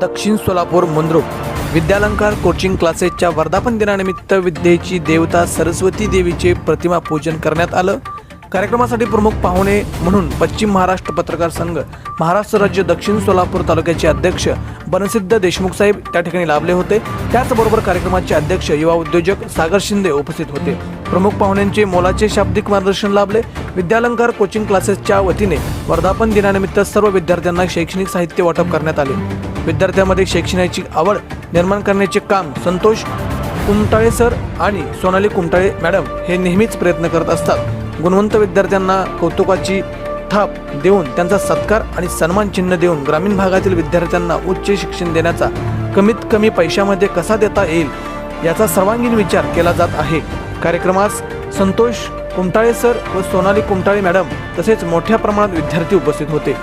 दक्षिण सोलापूर मंद्रुप विद्यालंकार कोचिंग क्लासेसच्या वर्धापन दिनानिमित्त विद्येची देवता सरस्वती देवीचे प्रतिमा पूजन करण्यात आलं. कार्यक्रमासाठी प्रमुख पाहुणे म्हणून पश्चिम महाराष्ट्र पत्रकार संघ महाराष्ट्र राज्य दक्षिण सोलापूर तालुक्याचे अध्यक्ष बनसिद्ध देशमुख साहेब त्या ठिकाणी लाभले होते. त्याचबरोबर कार्यक्रमाचे अध्यक्ष युवा उद्योजक सागर शिंदे उपस्थित होते. प्रमुख पाहुण्यांचे मोलाचे शाब्दिक मार्गदर्शन लाभले. विद्यालंकार कोचिंग क्लासेसच्या वतीने वर्धापन दिनानिमित्त सर्व विद्यार्थ्यांना शैक्षणिक साहित्य वाटप करण्यात आले. विद्यार्थ्यांमध्ये शैक्षणाची आवड निर्माण करण्याचे काम संतोष कुमटाळे सर आणि सोनाली कुमटाळे मॅडम हे नेहमीच प्रयत्न करत असतात. गुणवंत विद्यार्थ्यांना कौतुकाची थाप देऊन त्यांचा सत्कार आणि सन्मान चिन्ह देऊन ग्रामीण भागातील विद्यार्थ्यांना उच्च शिक्षण देण्याचा कमीत कमी पैशामध्ये कसा देता येईल याचा सर्वांगीण विचार केला जात आहे. कार्यक्रमास संतोष कुमटाळे सर व सोनाली कुमटाळे मॅडम तसेच मोठ्या प्रमाणात विद्यार्थी उपस्थित होते.